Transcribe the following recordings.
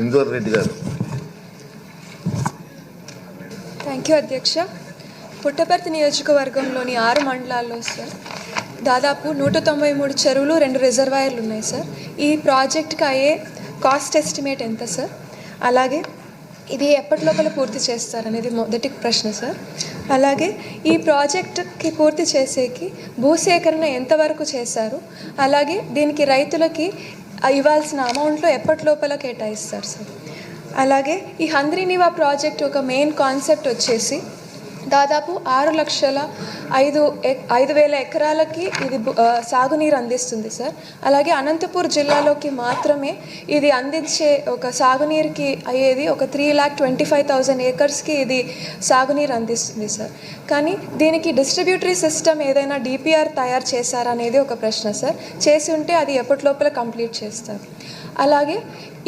సింధూర్ రెడ్డి గారు. Thank you అధ్యక్ష. పుట్టపర్తి నియోజకవర్గంలోని ఆరు మండలాల్లో సార్ దాదాపు నూట తొంభై మూడు చెరువులు రెండు రిజర్వాయర్లు ఉన్నాయి సార్ ఈ ప్రాజెక్ట్కి అయ్యే కాస్ట్ ఎస్టిమేట్ ఎంత సార్ అలాగే ఇది ఎప్పటి లోపల పూర్తి చేస్తారనేది మొదటి ప్రశ్న సార్ అలాగే ఈ ప్రాజెక్ట్కి పూర్తి చేసేకి భూసేకరణ ఎంతవరకు చేశారు? అలాగే దీనికి రైతులకి ఇవ్వాల్సిన అమౌంట్లో ఎప్పటి లోపల కేటాయిస్తారు సార్? అలాగే ఈ హంద్రీనివా ప్రాజెక్ట్ ఒక మెయిన్ కాన్సెప్ట్ వచ్చేసి దాదాపు ఆరు లక్షల ఐదు ఐదు వేల ఎకరాలకి ఇది సాగునీరు అందిస్తుంది సార్. అలాగే అనంతపూర్ జిల్లాలోకి మాత్రమే ఇది అందించే ఒక సాగునీరుకి అయ్యేది ఒక three lakh twenty five thousand ఏకర్స్కి ఇది సాగునీరు అందిస్తుంది సార్. కానీ దీనికి డిస్ట్రిబ్యూటరీ సిస్టమ్ ఏదైనా డిపిఆర్ తయారు చేశారా అనేది ఒక ప్రశ్న సార్. చేసి ఉంటే అది ఎప్పటి లోపల కంప్లీట్ చేస్తారు. అలాగే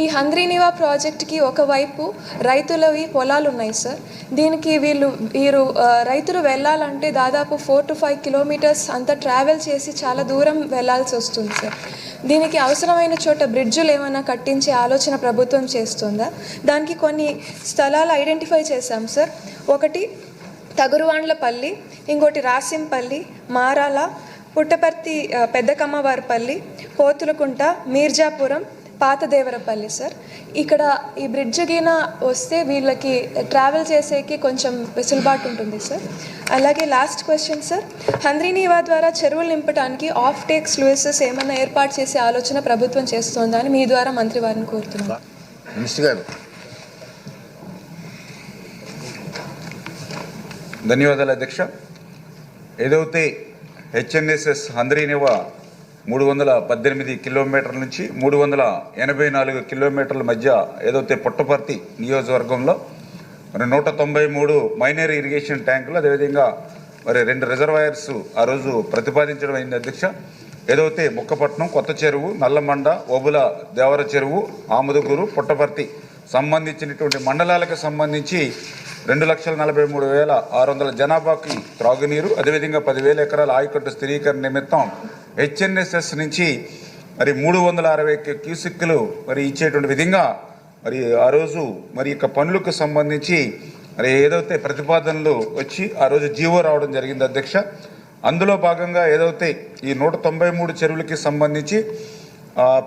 ఈ హంద్రీనివా ప్రాజెక్ట్కి ఒకవైపు రైతులవి పొలాలు ఉన్నాయి సార్. దీనికి వీళ్ళు వీరు రైతులు వెళ్ళాలంటే దాదాపు ఫోర్ టు ఫైవ్ కిలోమీటర్స్ అంతా ట్రావెల్ చేసి చాలా దూరం వెళ్ళాల్సి వస్తుంది సార్. దీనికి అవసరమైన చోట బ్రిడ్జులు ఏమైనా కట్టించే ఆలోచన ప్రభుత్వం చేస్తుందా? దానికి కొన్ని స్థలాలు ఐడెంటిఫై చేశాం సార్. ఒకటి తగురువాండ్లపల్లి ఇంకోటి రాసింపల్లి మారాల పుట్టపర్తి పెద్దకమ్మవారిపల్లి పోతులకుంట మీర్జాపురం పాతదేవరపల్లి సార్. ఇక్కడ ఈ బ్రిడ్జ్ గిన వస్తే వీళ్ళకి ట్రావెల్ చేసేకి కొంచెం వెసులుబాటు ఉంటుంది సార్. అలాగే లాస్ట్ క్వశ్చన్ సార్. హంద్రీనీవా ద్వారా చెరువులు నింపడానికి ఆఫ్ టేక్ లూయిసెస్ ఏమైనా ఏర్పాటు చేసే ఆలోచన ప్రభుత్వం చేస్తోందా అని మీ ద్వారా మంత్రి వారిని కోరుతున్నాను ధన్యవాదాలు అధ్యక్ష. ఏదైతే హెచ్ఎన్ఎస్ఎస్ హంద్రీనివా మూడు వందల పద్దెనిమిది కిలోమీటర్ల నుంచి మూడు వందల ఎనభై నాలుగు కిలోమీటర్ల మధ్య ఏదైతే పుట్టపర్తి నియోజకవర్గంలో మరి నూట తొంభై మూడు మైనర్ ఇరిగేషన్ ట్యాంకులు అదేవిధంగా మరి రెండు రిజర్వాయర్స్ ఆ రోజు ప్రతిపాదించడం అయింది అధ్యక్ష. ఏదైతే ముక్కపట్నం కొత్త చెరువు నల్లమండ ఓబుల దేవర చెరువు ఆముదుగురు పుట్టపర్తి సంబంధించినటువంటి మండలాలకు సంబంధించి రెండు లక్షల నలభై మూడు వేల ఆరు వందల జనాభాకి త్రాగునీరు అదేవిధంగా పదివేల ఎకరాల ఆయకట్టు స్థిరీకరణ నిమిత్తం హెచ్ఎన్ఎస్ఎస్ నుంచి మరి మూడు వందల అరవై క్యూసిక్లు మరి ఇచ్చేటువంటి విధంగా మరి ఆ రోజు మరి యొక్క పనులకు సంబంధించి మరి ఏదైతే ప్రతిపాదనలు వచ్చి ఆ రోజు జీవో రావడం జరిగింది అధ్యక్ష. అందులో భాగంగా ఏదైతే ఈ నూట తొంభై మూడు చెరువులకి సంబంధించి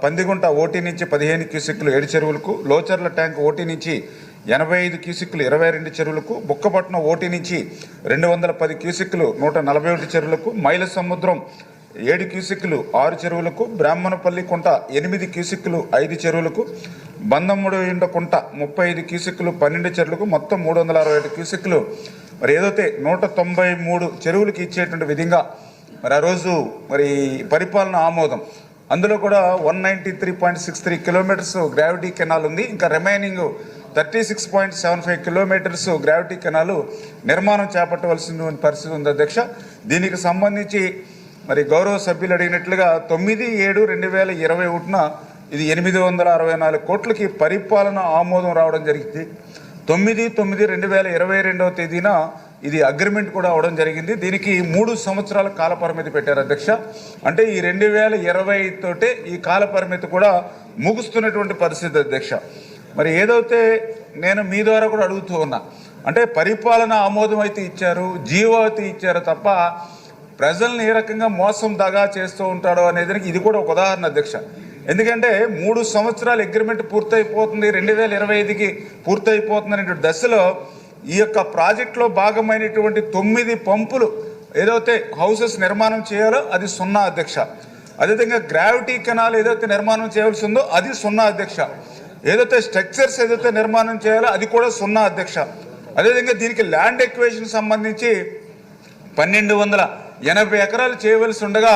పందిగుంట ఓటీ నుంచి పదిహేను క్యూసిక్లు ఏడు చెరువులకు లోచర్ల ట్యాంక్ ఓటీ నుంచి ఎనభై ఐదు క్యూసిక్లు ఇరవై రెండు చెరువులకు బుక్కపట్నం ఓటీ నుంచి రెండు వందల పది క్యూసిక్లు నూట నలభై ఒకటి చెరువులకు మైల సముద్రం ఏడు క్యూసిక్లు ఆరు చెరువులకు బ్రాహ్మణపల్లి కుంట ఎనిమిది క్యూసిక్లు ఐదు చెరువులకు బంధముడు కుంట ముప్పై ఐదు క్యూసిక్లు పన్నెండు చెరువులకు మొత్తం మూడు వందల అరవై ఐదు క్యూసిక్లు మరి ఏదైతే నూట తొంభై మూడు చెరువులకు ఇచ్చేటువంటి విధంగా మరి ఆ రోజు మరి పరిపాలన ఆమోదం. అందులో కూడా one ninety three point six three kilometres gravity canal ఉంది. ఇంకా remaining thirty six point seven five kilometres gravity canal నిర్మాణం చేపట్టవలసిన పరిస్థితి ఉంది అధ్యక్ష. దీనికి సంబంధించి మరి గౌరవ సభ్యులు అడిగినట్లుగా తొమ్మిది ఏడు రెండు వేల ఇరవై ఒకటిన ఇది ఎనిమిది వందల అరవై నాలుగు కోట్లకి పరిపాలన ఆమోదం రావడం జరిగింది. తొమ్మిది తొమ్మిది రెండు వేల ఇరవై రెండవ తేదీన ఇది అగ్రిమెంట్ కూడా అవడం జరిగింది. దీనికి మూడు సంవత్సరాల కాలపరిమితి పెట్టారు అధ్యక్ష. అంటే ఈ రెండు వేల ఇరవై తోటే ఈ కాలపరిమితి కూడా ముగుస్తున్నటువంటి పరిస్థితి అధ్యక్ష. మరి ఏదైతే నేను మీ ద్వారా కూడా అడుగుతూ ఉన్నా అంటే పరిపాలన ఆమోదం అయితే ఇచ్చారు జీవో అయితే ఇచ్చారు తప్ప ప్రజల్ని ఏ రకంగా మోసం దగా చేస్తూ ఉంటాడో అనేది ఇది కూడా ఒక ఉదాహరణ అధ్యక్ష. ఎందుకంటే మూడు సంవత్సరాల అగ్రిమెంట్ పూర్తయిపోతుంది రెండు వేల ఇరవై ఐదుకి పూర్తయిపోతుంది అనే దశలో ఈ యొక్క ప్రాజెక్టులో భాగమైనటువంటి తొమ్మిది పంపులు ఏదైతే హౌసెస్ నిర్మాణం చేయాలో అది సున్నా అధ్యక్ష. అదేవిధంగా గ్రావిటీ కెనాల్ ఏదైతే నిర్మాణం చేయవలసి ఉందో అది సున్నా అధ్యక్ష. ఏదైతే స్ట్రక్చర్స్ ఏదైతే నిర్మాణం చేయాలో అది కూడా సున్నా అధ్యక్ష. అదేవిధంగా దీనికి ల్యాండ్ ఎక్వేషన్ సంబంధించి పన్నెండు వందల ఎనభై ఎకరాలు చేయవలసి ఉండగా